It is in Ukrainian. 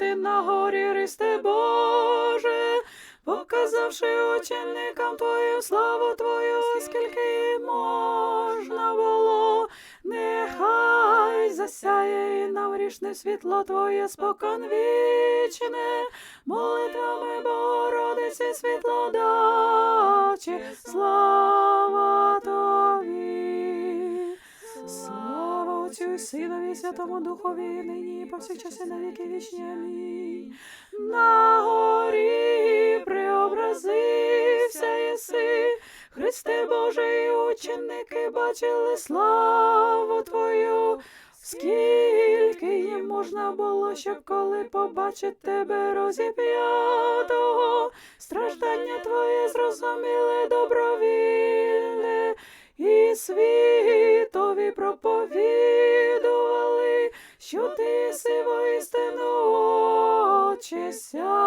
ти на горі, Христе Боже, показавши ученикам Твою славу Твою, скільки можна було, нехай засяє і нам світло Твоє спокон вічне, молитвами Богородиці світло дачі, слава Тобі. Отцю і Синові, Святому Духові, нині і повсякчас і на віки вічні. Амінь. На горі преобразився єси, Христе Боже, і ученики бачили славу Твою. Скільки їм можна було, щоб коли побачить тебе розіп'ятого, страждання Твоє зрозуміли добровільне, і світові проповідували, що ти си воістину очися.